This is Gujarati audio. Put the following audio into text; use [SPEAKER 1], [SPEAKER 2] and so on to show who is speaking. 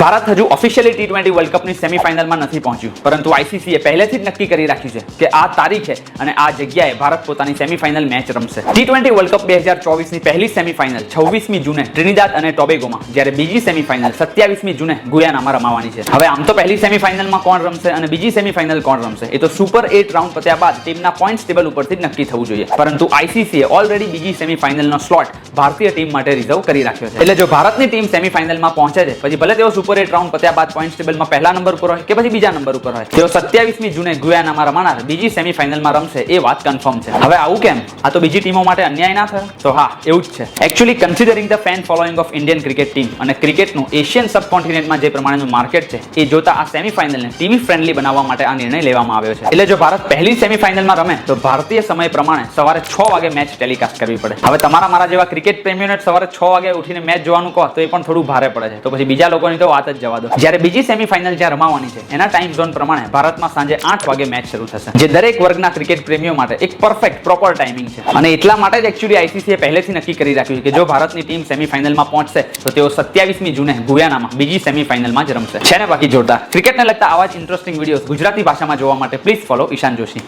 [SPEAKER 1] ભારત હજુ ઓફિશિયલી ટી ટ્વેન્ટી વર્લ્ડ કપની સેમીફાઇનલમાં નથી પહોંચ્યું. પરંતુ આઈસીસીએ પહેલેથી જ નક્કી કરી રાખ્યું છે કે આ તારીખે અને આ જગ્યાએ ભારત પોતાની સેમીફાઇનલ મેચ રમશે. ટી ટ્વેન્ટી વર્લ્ડ કપ બે હજાર ચોવીસની પહેલી સેમીફાઇનલ છવ્વીસમી જૂને ટ્રિનિદાદ અને ટોબેગોમાં જ્યારે બીજી સેમીફાઇનલ સત્યાવીસમી જૂને ગુયાનામાં રમાવાની છે. હવે આમ તો પહેલી સેમીફાઇનલમાં કોણ રમશે અને બીજી સેમીફાઇનલ કોણ રમશે? એ તો સુપર એટ રાઉન્ડ પત્યા બાદ ટીમના પોઈન્ટ ટેબલ ઉપરથી જ નક્કી થવું જોઈએ. પરંતુ આઈસીસીએ ઓલરેડી બીજી સેમીફાઇનલનો સ્લોટ ભારતીય ટીમ માટે રિઝર્વ કરી રાખ્યો છે. એટલે જો ભારતની ટીમ સેમીફાઇનલમાં પહોંચે છે, પછી ભલે તેઓ સુપર એટ રાઉન્ડ પત્યા બાદ પોઈન્ટ ટેબલમાં પહેલા નંબર પર હોય કે પછી બીજા નંબર ઉપર હોય. તેઓ સત્યાવીસમી જૂને ગુયાનામાં રમાનાર બીજી સેમીફાઇનલમાં રમશે એ વાત કન્ફર્મ છે. હવે આવું કેમ? આ તો બીજી ટીમો માટે અન્યાય ના થયો? તો હા, એવું જ છે. Actually considering the fan following of Indian cricket team અને ક્રિકેટનું એશિયન સબકોન્ટિનેન્ટમાં જે પ્રમાણેનું માર્કેટ છે, એ જોતા આ સેમીફાઇનલને ટીવી ફ્રેન્ડલી બનાવવા માટે આ નિર્ણય લેવામાં આવ્યો છે. એટલે જો ભારત પહેલી સેમીફાઇનલમાં રમે, તો ભારતીય સમય પ્રમાણે સવારે છ વાગે મેચ ટેલિકાસ્ટ કરવી પડે. હવે તમારા મારા જેવા ક્રિકેટ પ્રેમીઓને સવારે છ વાગે ઉઠીને મેચ જોવાનું કહો, તો એ પણ થોડું ભારે પડે છે. તો પછી બીજા લોકોની તો વાત જ જવા દો. જ્યારે બીજી સેમીફાઇનલ જ્યાં રમાવાની છે, એના ટાઈમ ઝોન પ્રમાણે ભારતમાં સાંજે આઠ વાગે મેચ શરૂ થશે. જે દરેક વર્ગના ક્રિકેટ પ્રેમીઓ માટે એક પરફેક્ટ પ્રોપર ટાઈમિંગ છે. અને એટલા માટે જ એકચ્યુઅલી આઈસીસીએ પહેલેથી નક્કી કરી રાખ્યું છે કે જો ભારતની ટીમ સેમીફાઇનલમાં પહોંચશે, તો તેઓ સત્યાવીસમી જૂને ગુયાનામાં બીજી સેમીફાઇનલમાં જ રમશે. છે ને બાકી જોરદાર? ક્રિકેટને લગતા આવા જ ઇન્ટરેસ્ટિંગ વીડિયો ગુજરાતી ભાષામાં જોવા માટે પ્લીઝ ફોલો ઈશાન જોશી.